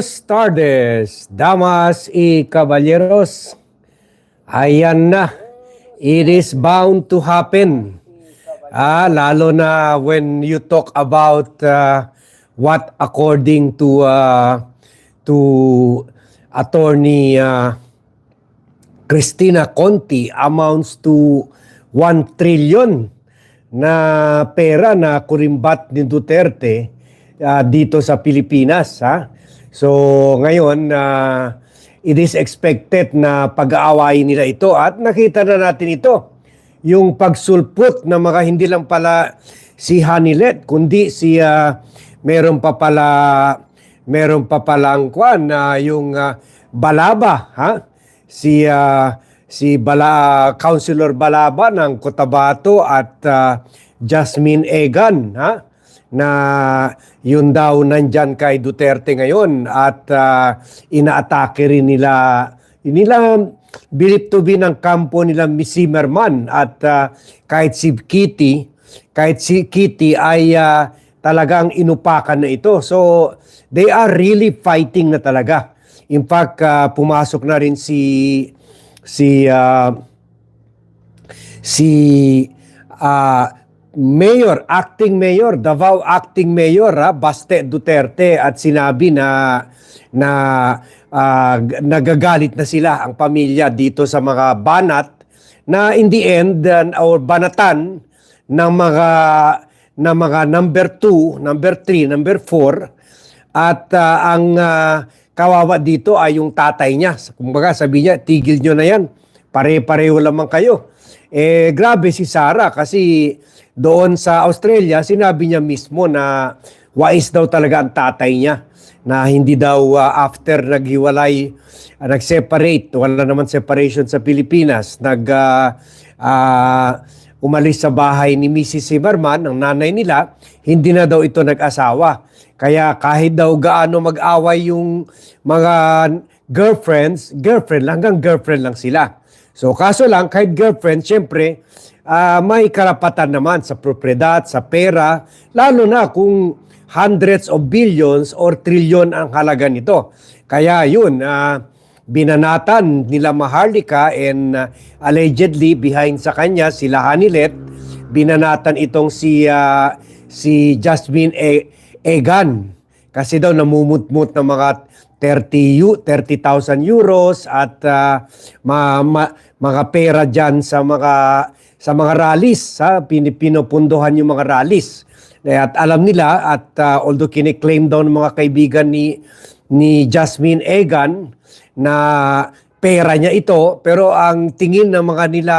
Buenos tardes, damas y caballeros. Ayan na. It is bound to happen. Ah, lalo na when you talk about uh, what according to uh, to attorney uh, Christina Conti amounts to 1 trillion na pera na kurimbat ni Duterte ah, dito sa Pilipinas. Ha? So ngayon, ah, it is expected na pag-aawayin nila ito at nakita na natin ito. Yung pagsulpot na mga hindi lang pala si Hanilet, kundi si ah, meron pa pala meron pa palang kwan na yung ah, Balaba, ha? Si ah, si Bala Councilor Balaba ng Cotabato at ah, Jasmine Egan, ha? Na yun daw nandyan kay Duterte ngayon at ah, inaatake rin nila nila bilip to be ng kampo nila Miss Zimmerman at ah, kahit si Kitty kahit si Kitty ay ah, talagang inupakan na ito. So they are really fighting na talaga. In fact, ah, pumasok na rin si si ah, si ah, Mayor, acting mayor, Davao acting mayor, ha, Baste Duterte at sinabi na na g- nagagalit na sila ang pamilya dito sa mga banat na in the end uh, or banatan ng mga ng mga number 2, number 3, number 4 at ah, ang ah, kawawa dito ay yung tatay niya. Kumbaga sabi niya, tigil nyo na yan. Pare-pareho lamang kayo. Eh, grabe si Sarah kasi doon sa Australia, sinabi niya mismo na wais daw talaga ang tatay niya na hindi daw ah, after naghiwalay, ah, nag-separate, wala naman separation sa Pilipinas, nag ah, ah, umalis sa bahay ni Mrs. Zimmerman, ang nanay nila, hindi na daw ito nag-asawa. Kaya kahit daw gaano mag-away yung mga girlfriends, girlfriend lang, hanggang girlfriend lang sila. So kaso lang, kahit girlfriend, syempre, ah, may karapatan naman sa propriedad, sa pera, lalo na kung hundreds of billions or trillion ang halaga nito. Kaya yun, ah, binanatan nila Maharlika and uh, allegedly behind sa kanya sila Hanilet binanatan itong si uh, si Jasmine e- Egan kasi daw namumutmut ng mga 30 eu- 30,000 euros at uh, ma, ma- mga pera diyan sa mga sa mga rallies sa pinipundohan yung mga rallies at alam nila at uh, although kiniklaim daw ng mga kaibigan ni ni Jasmine Egan na pera niya ito pero ang tingin ng mga nila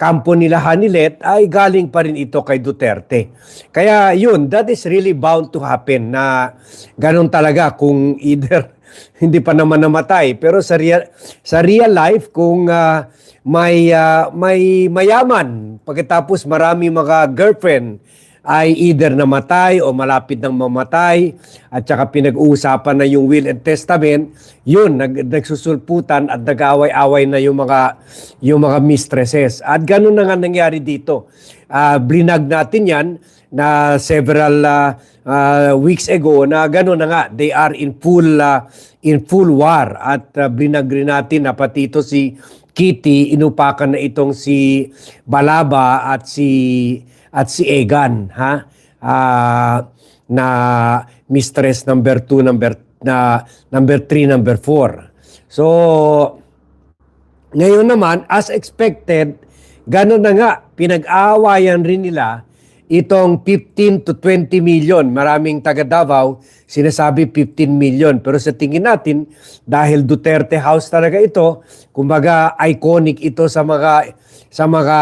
kampo nila Hanilet ay galing pa rin ito kay Duterte. Kaya yun, that is really bound to happen na ganun talaga kung either hindi pa naman namatay pero sa real, sa real life kung ah, may ah, may mayaman pagkatapos marami mga girlfriend ay either namatay o malapit ng mamatay at saka pinag-uusapan na yung will and testament, yun, nag, nagsusulputan at nag-away-away na yung mga, yung mga mistresses. At ganun na nga nangyari dito. Ah, blinag natin yan na several ah, ah, weeks ago na ganun na nga, they are in full, ah, in full war. At uh, blinag rin natin na pati ito si Kitty, inupakan na itong si Balaba at si at si Egan ha Ah, na mistress number 2 number na number 3 number 4 so ngayon naman as expected ganun na nga pinag-aawayan rin nila itong 15 to 20 million maraming taga Davao sinasabi 15 million pero sa tingin natin dahil Duterte House talaga ito kumbaga iconic ito sa mga sa mga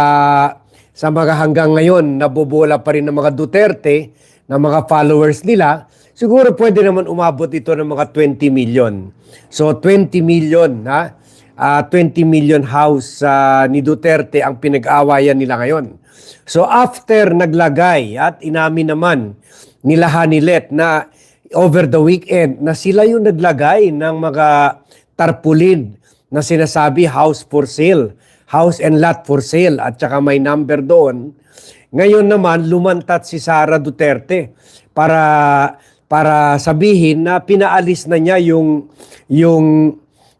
sa mga hanggang ngayon nabobola pa rin ng mga Duterte, ng mga followers nila, siguro pwede naman umabot ito ng mga 20 million. So 20 million, ha? Ah, 20 million house ah, ni Duterte ang pinag-awayan nila ngayon. So after naglagay at inamin naman nila Hanilet na over the weekend na sila yung naglagay ng mga tarpaulin na sinasabi house for sale house and lot for sale at saka may number doon. Ngayon naman lumantat si Sara Duterte para para sabihin na pinaalis na niya yung yung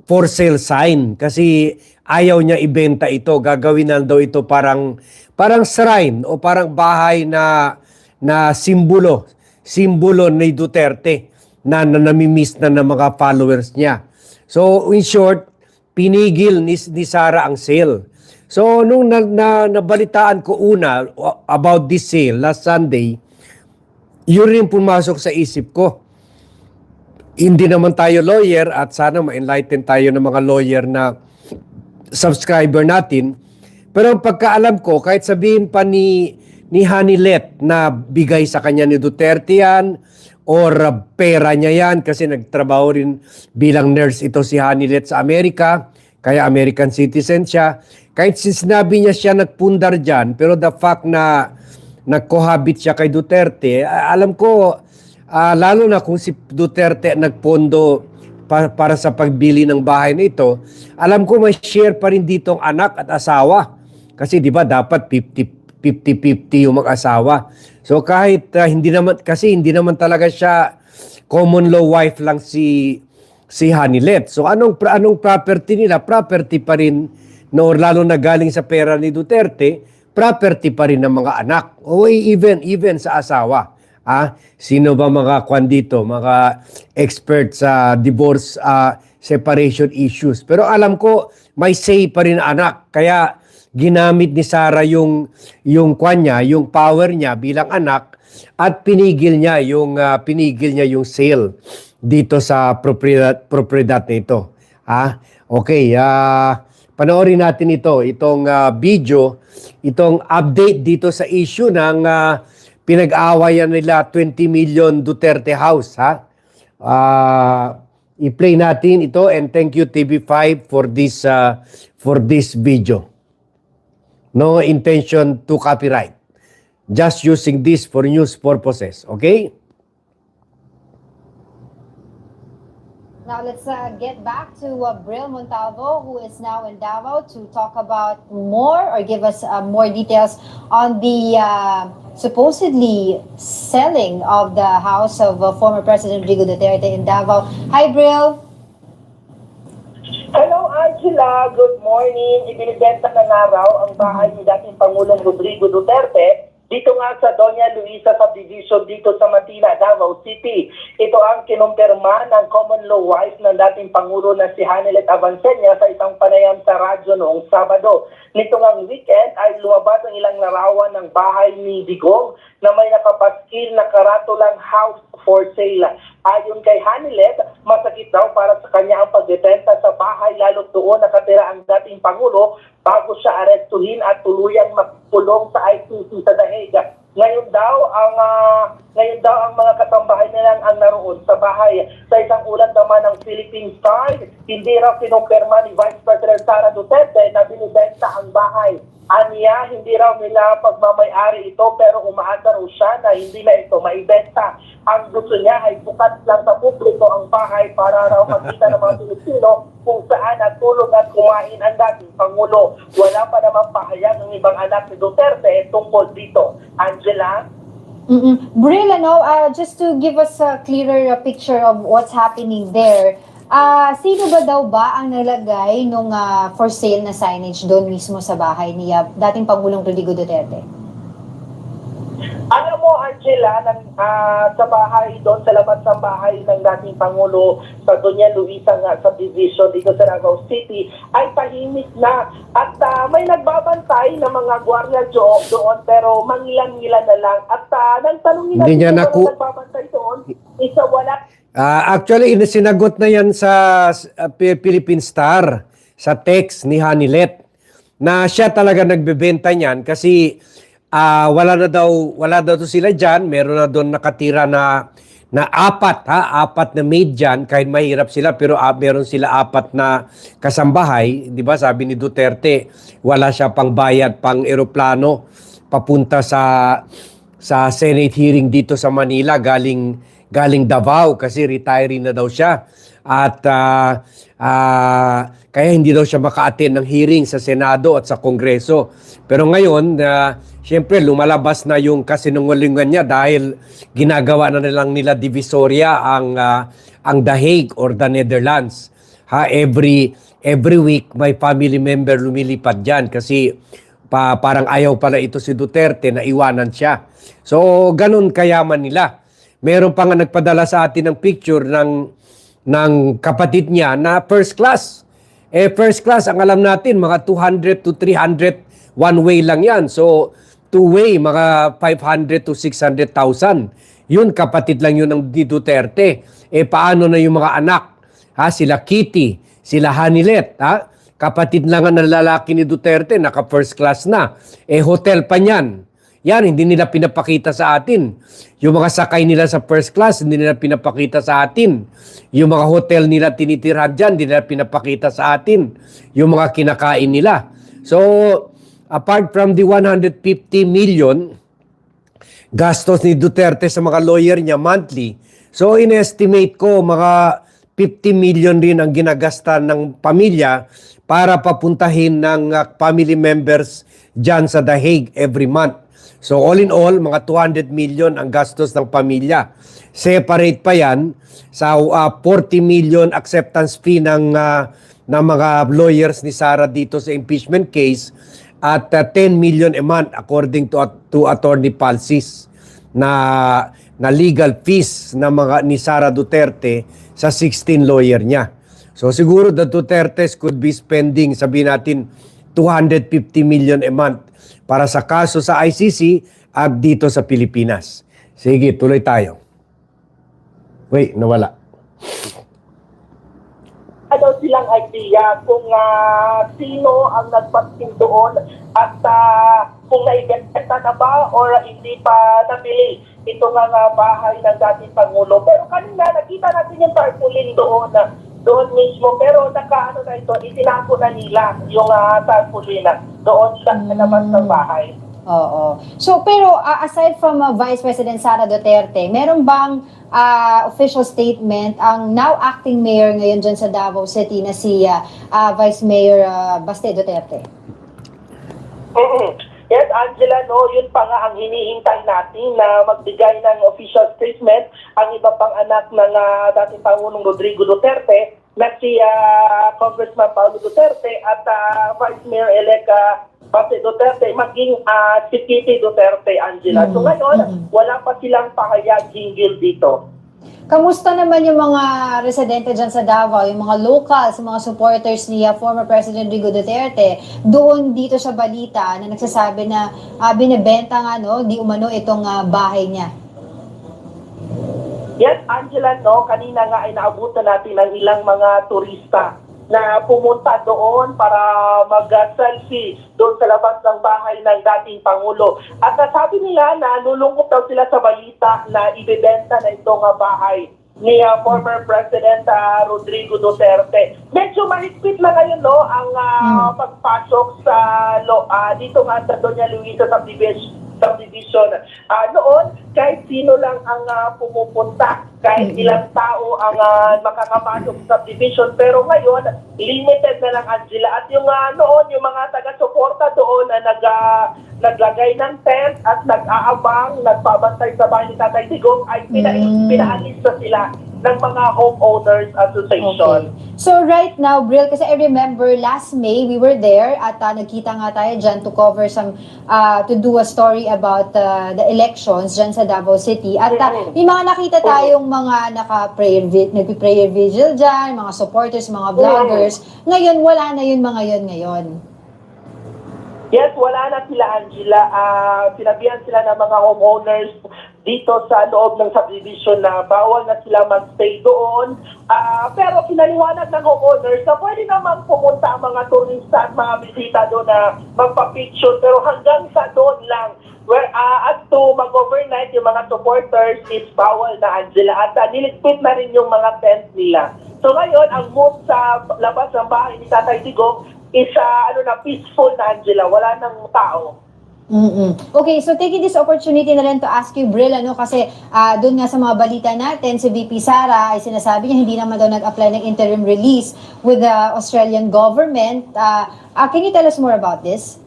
for sale sign kasi ayaw niya ibenta ito. Gagawin na daw ito parang parang shrine o parang bahay na na simbolo, simbolo ni Duterte na, na namimiss na ng mga followers niya. So in short, pinigil ni, ni Sara ang sale. So nung na, na, nabalitaan ko una about this sale last Sunday, yun rin pumasok sa isip ko. Hindi naman tayo lawyer at sana ma-enlighten tayo ng mga lawyer na subscriber natin. Pero ang pagkaalam ko, kahit sabihin pa ni, ni Hanilet na bigay sa kanya ni Duterte yan, or uh, pera niya yan kasi nagtrabaho rin bilang nurse ito si Hanilet sa Amerika, kaya American citizen siya. Kahit sin- sinabi niya siya nagpundar dyan, pero the fact na nag-cohabit siya kay Duterte, alam ko, ah, lalo na kung si Duterte nagpondo pa- para sa pagbili ng bahay na ito, alam ko may share pa rin dito ang anak at asawa. Kasi 'di ba dapat 50 50-50 yung mag-asawa. So kahit ah, hindi naman kasi hindi naman talaga siya common law wife lang si si Hanilet. So anong anong property nila? Property pa rin no lalo na galing sa pera ni Duterte, property pa rin ng mga anak. O even even sa asawa. Ah, sino ba mga kwan dito, mga experts sa divorce ah, separation issues. Pero alam ko may say pa rin anak. Kaya ginamit ni Sarah yung yung kwan yung power niya bilang anak at pinigil niya yung ah, pinigil niya yung sale dito sa propriedad propriedad nito. Ah, okay, ah panoorin natin ito, itong ah, video, itong update dito sa issue ng ah, pinag-aawayan nila 20 million Duterte House, ha? Ah, i-play natin ito and thank you TV5 for this ah, for this video. No intention to copyright. Just using this for news purposes, okay? Now let's uh, get back to uh, Bril Montalvo, who is now in Davao, to talk about more or give us uh, more details on the uh, supposedly selling of the house of uh, former President Rodrigo Duterte in Davao. Hi, Bril. Hello Angela, good morning. Ibinibenta na nga raw ang bahay ni dating Pangulong Rodrigo Duterte dito nga sa Doña Luisa Subdivision dito sa Manila, Davao City. Ito ang kinumpirma ng common law wife ng dating Pangulo na si Hanelet Avancenia sa isang panayam sa radyo noong Sabado. Nito ngang weekend ay lumabas ang ilang larawan ng bahay ni Digong na may nakapaskil na karatulang house for sale. Ayon kay Hanilet, masakit daw para sa kanya ang pagbebenta sa bahay lalo doon nakatira ang dating Pangulo bago siya arestuhin at tuluyang magpulong sa ICC sa Dahig. Ngayon daw ang ah, ngayon daw ang mga katambahay nila ang naroon sa bahay. Sa isang ulat naman ng Philippine Star, hindi raw kinumpirma ni Vice President Sara Duterte na binibenta ang bahay. Aniya, hindi raw nila pagmamayari ito pero umaasa raw siya na hindi na ito maibenta. Ang gusto niya ay bukas lang sa publiko ang bahay para raw makita ng mga Pilipino kung saan natulog at kumain ang dating Pangulo. Wala pa namang pahayag ng ibang anak ni Duterte tungkol dito. Angela? Mm-mm. Bril, ano, uh, just to give us a clearer picture of what's happening there, ah sino ba daw ba ang nalagay nung ah, for sale na signage doon mismo sa bahay ni ah, dating Pangulong Rodrigo Duterte? Alam mo, Angela, ng, ah, sa bahay doon, sa labas ng bahay ng dating Pangulo sa Doña Luisa nga sa division dito sa Davao City, ay tahimik na. At ah, may nagbabantay na mga gwardiya do- doon, pero mangilan-ngilan na lang. At uh, nang tanongin Hindi niya sino naku- na nagbabantay doon, isa wala Ah, actually, in- sinagot na yan sa uh, Pi- Philippine Star sa text ni Hanilet na siya talaga nagbebenta niyan kasi ah, wala na daw wala daw to sila diyan, meron na doon nakatira na na apat ha, apat na maid diyan kahit mahirap sila pero ah, meron sila apat na kasambahay, 'di ba? Sabi ni Duterte, wala siya pang bayad pang eroplano papunta sa sa Senate hearing dito sa Manila galing galing Davao kasi retiree na daw siya at ah, ah, kaya hindi daw siya maka-attend ng hearing sa Senado at sa Kongreso. Pero ngayon na Siyempre, lumalabas na yung kasinungalingan niya dahil ginagawa na nilang nila Divisoria ang ah, ang The Hague or the Netherlands. Ha, every every week may family member lumilipad diyan kasi pa, parang ayaw pala ito si Duterte na iwanan siya. So, ganun kayaman nila. Meron pa nga nagpadala sa atin ng picture ng ng kapatid niya na first class. Eh, first class, ang alam natin, mga 200 to 300 one way lang yan. So, two way, mga 500 to 600,000. Yun, kapatid lang yun ng ni Duterte. Eh, paano na yung mga anak? Ha, sila Kitty, sila Hanilet, ha? Kapatid lang ang lalaki ni Duterte, naka first class na. Eh, hotel pa niyan. Yan, hindi nila pinapakita sa atin. Yung mga sakay nila sa first class, hindi nila pinapakita sa atin. Yung mga hotel nila tinitirhan dyan, hindi nila pinapakita sa atin. Yung mga kinakain nila. So, apart from the 150 million gastos ni Duterte sa mga lawyer niya monthly, so in-estimate ko mga 50 million rin ang ginagasta ng pamilya para papuntahin ng uh, family members dyan sa The Hague every month. So all in all, mga 200 million ang gastos ng pamilya. Separate pa yan sa uh, 40 million acceptance fee ng, uh, ng mga lawyers ni Sara dito sa impeachment case at uh, 10 million a month according to, to Attorney Palsis na na legal fees na mga ni Sara Duterte sa 16 lawyer niya. So siguro the Dutertes could be spending sabihin natin 250 million a month para sa kaso sa ICC at dito sa Pilipinas. Sige, tuloy tayo. Wait, nawala. ano silang idea kung ah, sino ang nagpasting doon at ah, kung naibenta na ba or hindi pa nabili ito nga nga bahay ng dating Pangulo. Pero kanina nakita natin yung tarpaulin doon na doon mismo pero nakaano na ito itinapo na nila yung uh, tarpaulin na doon sa labas ng bahay. Oo. So, pero uh, aside from uh, Vice President Sara Duterte, meron bang uh, official statement ang now acting mayor ngayon dyan sa Davao City na si uh, uh, Vice Mayor uh, Baste Duterte? mm Yes, Angela, no, yun pa nga ang hinihintay natin na magbigay ng official statement ang iba pang anak ng ah, dating Pangulong Rodrigo Duterte na si ah, Congressman Paulo Duterte at ah, Vice Mayor-elect uh, Pati Duterte, maging ah, si Titi Duterte, Angela. So Mm, ngayon, mm. wala pa silang pahayag jingle dito. Kamusta naman yung mga residente dyan sa Davao, yung mga locals, mga supporters ni uh, former President Rodrigo Duterte, doon dito sa balita na nagsasabi na uh, binibenta nga, no, di umano itong uh, bahay niya. Yes, Angela, no, kanina nga ay naabutan natin ng ilang mga turista na pumunta doon para mag-selfie doon sa labas ng bahay ng dating Pangulo. At nasabi nila na nulungkot daw sila sa balita na ibebenta na itong ah, bahay ni ah, former President ah, Rodrigo Duterte. Medyo mahigpit na ngayon no, ang ah, pagpasok sa lo, ah, dito nga sa Doña Luisa subdivision subdivision. Ah, noon, kahit sino lang ang ah, pumupunta, kahit ilang tao ang ah, makakapasok sa subdivision. Pero ngayon, limited na lang Angela. At yung ah, noon, yung mga taga-suporta doon na nag, ah, naglagay ng tent at nag-aabang, nagpabantay sa bahay ni Tatay Digong, ay pina- Mm. pinaalis na sila ng mga homeowners association. Okay. So right now, Brill, kasi I remember last May, we were there at uh, nagkita nga tayo dyan to cover some, uh, to do a story about uh, the elections dyan sa Davao City. At uh, may mga nakita tayong mga naka-prayer, vi- nagpi-prayer vigil dyan, mga supporters, mga vloggers. Ngayon, wala na yun mga yun ngayon. Yes, wala na sila, Angela. Ah, sinabihan sila ng mga homeowners dito sa loob ng subdivision na bawal na sila mag-stay doon. Ah, pero pinaliwanag ng homeowners na pwede naman pumunta ang mga turista at mga bisita doon na magpa-picture. Pero hanggang sa doon lang. Where, ah, at to mag-overnight yung mga supporters is bawal na, Angela. At uh, niligpit na rin yung mga tent nila. So ngayon, ang mood sa labas ng bahay ni Tatay Digong is ah, ano na, peaceful na, Angela. Wala nang tao. Mm Okay, so taking this opportunity na rin to ask you, Brill, ano, kasi ah doon nga sa mga balita natin, si VP Sara ay sinasabi niya hindi naman daw nag-apply ng interim release with the Australian government. Ah, ah, can you tell us more about this?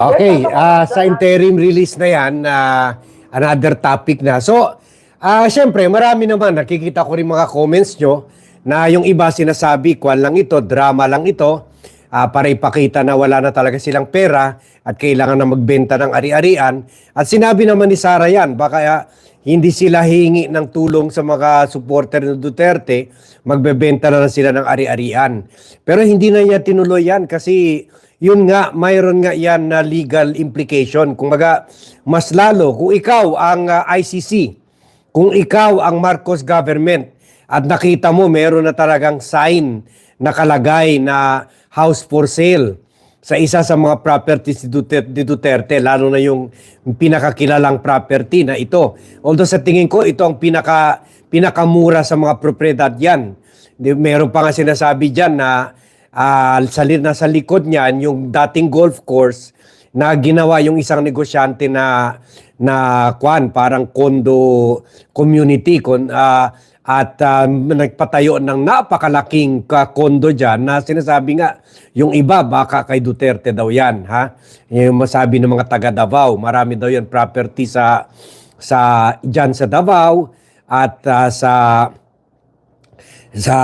Okay, ah, sa interim release na yan, ah, another topic na. So, ah, syempre, marami naman, nakikita ko rin mga comments nyo na yung iba sinasabi, kwan lang ito, drama lang ito, ah, para ipakita na wala na talaga silang pera at kailangan na magbenta ng ari-arian. At sinabi naman ni Sara yan, baka ah, hindi sila hingi ng tulong sa mga supporter ng Duterte, magbebenta na lang sila ng ari-arian. Pero hindi na niya tinuloy yan kasi yun nga, mayroon nga yan na legal implication. Kung baga, mas lalo, kung ikaw ang ah, ICC, kung ikaw ang Marcos government at nakita mo meron na talagang sign nakalagay na house for sale sa isa sa mga properties ni Duterte, lalo na yung pinakakilalang property na ito. Although sa tingin ko ito ang pinaka pinakamura sa mga propriedad yan. Meron pa nga sinasabi diyan na ah, sa li- nasa likod niyan yung dating golf course na ginawa yung isang negosyante na na kwan parang condo community kon ah, at ah, nagpatayo ng napakalaking ka condo diyan na sinasabi nga yung iba baka kay Duterte daw yan ha yung masabi ng mga taga Davao marami daw yan property sa sa diyan sa Davao at ah, sa sa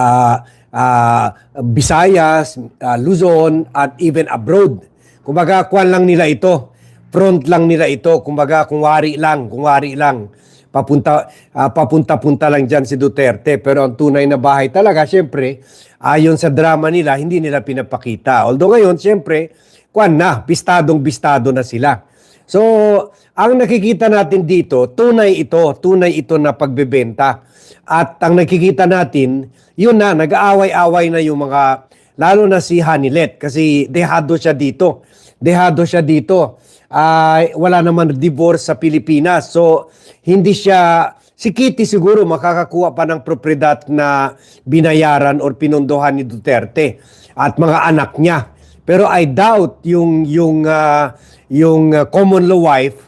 ah, Visayas, ah, Luzon at even abroad. Kumbaga kwan lang nila ito. Front lang nila ito. Kumbaga kung wari lang, kung wari lang. Papunta ah, papunta-punta lang diyan si Duterte pero ang tunay na bahay talaga syempre ayon sa drama nila hindi nila pinapakita. Although ngayon syempre kwan na, bistadong bistado na sila. So, ang nakikita natin dito, tunay ito, tunay ito na pagbebenta. At ang nakikita natin, yun na, nag-aaway-away na yung mga, lalo na si Hanilet, kasi dehado siya dito. Dehado siya dito. Ah, wala naman divorce sa Pilipinas. So, hindi siya, si Kitty siguro makakakuha pa ng propriedad na binayaran or pinondohan ni Duterte at mga anak niya. Pero I doubt yung yung ah, yung ah, common law wife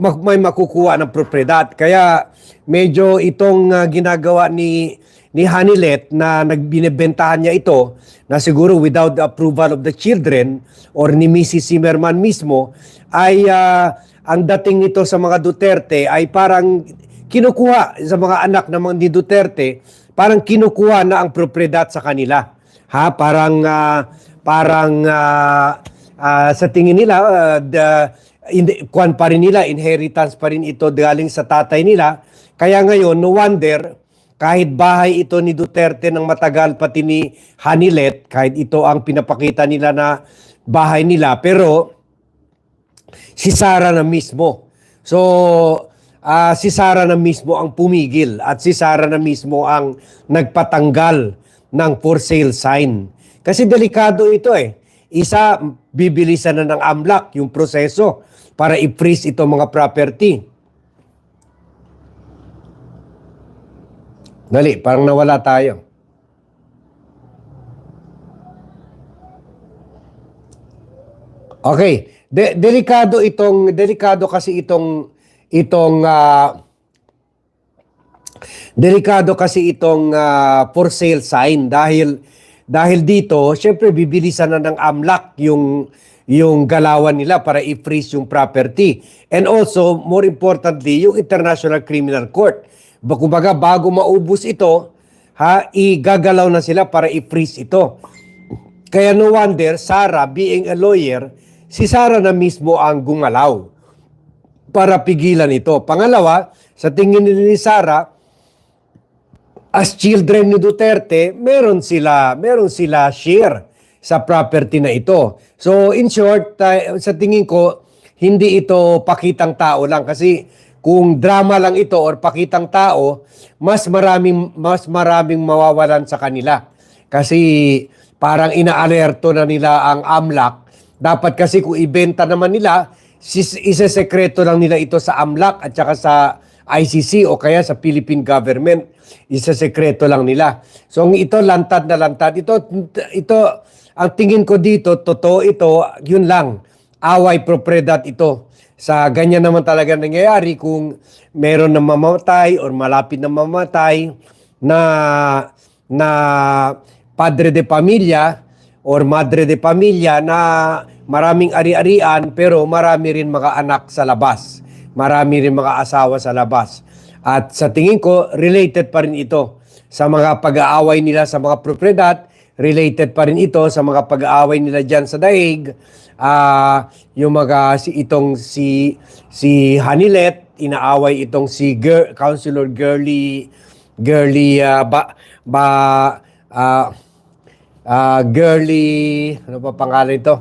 mag- may makukuha ng propriedad. Kaya medyo itong ah, ginagawa ni ni Hanilet na nagbinebentahan niya ito na siguro without the approval of the children or ni Mrs. Zimmerman mismo ay ah, ang dating nito sa mga Duterte ay parang kinukuha sa mga anak ng mga ni Duterte parang kinukuha na ang propriedad sa kanila ha parang ah, parang ah, ah, sa tingin nila ah, the hindi kuan pa rin nila inheritance pa rin ito galing sa tatay nila kaya ngayon no wonder kahit bahay ito ni Duterte ng matagal pati ni Hanilet kahit ito ang pinapakita nila na bahay nila pero si Sara na mismo so ah, si Sara na mismo ang pumigil at si Sara na mismo ang nagpatanggal ng for sale sign kasi delikado ito eh. Isa, bibilisan na ng AMLAC yung proseso para i-freeze itong mga property. Dali, parang nawala tayo. Okay, de- delikado itong delikado kasi itong itong ah, delikado kasi itong ah, for sale sign dahil dahil dito, syempre bibilisan na ng AMLAC yung yung galawan nila para i-freeze yung property. And also, more importantly, yung International Criminal Court. Ba- Kumbaga, bago maubos ito, ha, igagalaw na sila para i-freeze ito. Kaya no wonder, Sara, being a lawyer, si Sara na mismo ang gumalaw para pigilan ito. Pangalawa, sa tingin ni Sara, as children ni Duterte, meron sila, meron sila share sa property na ito. So in short, ta- sa tingin ko, hindi ito pakitang tao lang kasi kung drama lang ito or pakitang tao, mas maraming mas maraming mawawalan sa kanila. Kasi parang inaalerto na nila ang AMLAC. Dapat kasi kung ibenta naman nila, isa-sekreto lang nila ito sa AMLAC at saka sa ICC o kaya sa Philippine government. Isa sekreto lang nila. So ang ito lantad na lantad. Ito ito ang tingin ko dito totoo ito, yun lang. Away propriedad ito. Sa ganyan naman talaga nangyayari kung meron na mamamatay or malapit na mamamatay na na padre de pamilya or madre de pamilya na maraming ari-arian pero marami rin mga anak sa labas. Marami rin mga asawa sa labas. At sa tingin ko, related pa rin ito sa mga pag-aaway nila sa mga propriedad, related pa rin ito sa mga pag-aaway nila diyan sa daig. Ah, yung mga si itong si si Hanilet, inaaway itong si Girl, Councilor Girly Girly ah, ba ba ah, ah, Girly ano pa pangalan ito?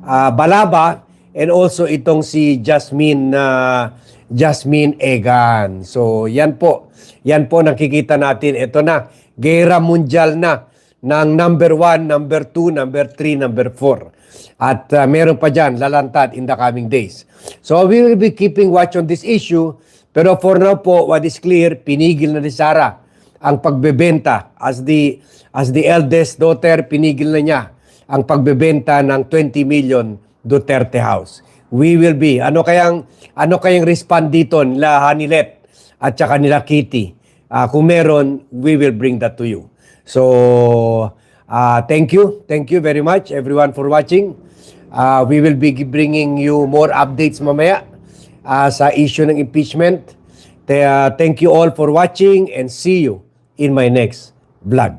Ah, Balaba and also itong si Jasmine ah, Jasmine Egan. So yan po. Yan po nakikita natin. Ito na. Gera mundial na ng number 1, number 2, number 3, number 4. At ah, meron pa dyan, lalantad in the coming days. So we will be keeping watch on this issue. Pero for now po, what is clear, pinigil na ni Sarah ang pagbebenta as the as the eldest daughter pinigil na niya ang pagbebenta ng 20 million Duterte House. We will be ano kayang ano kayang respond dito nila Hanilet at saka nila Kitty. Ah, kung meron, we will bring that to you. So, ah, thank you. Thank you very much everyone for watching. Ah, we will be bringing you more updates mamaya ah, sa issue ng impeachment. Te- ah, thank you all for watching and see you in my next vlog.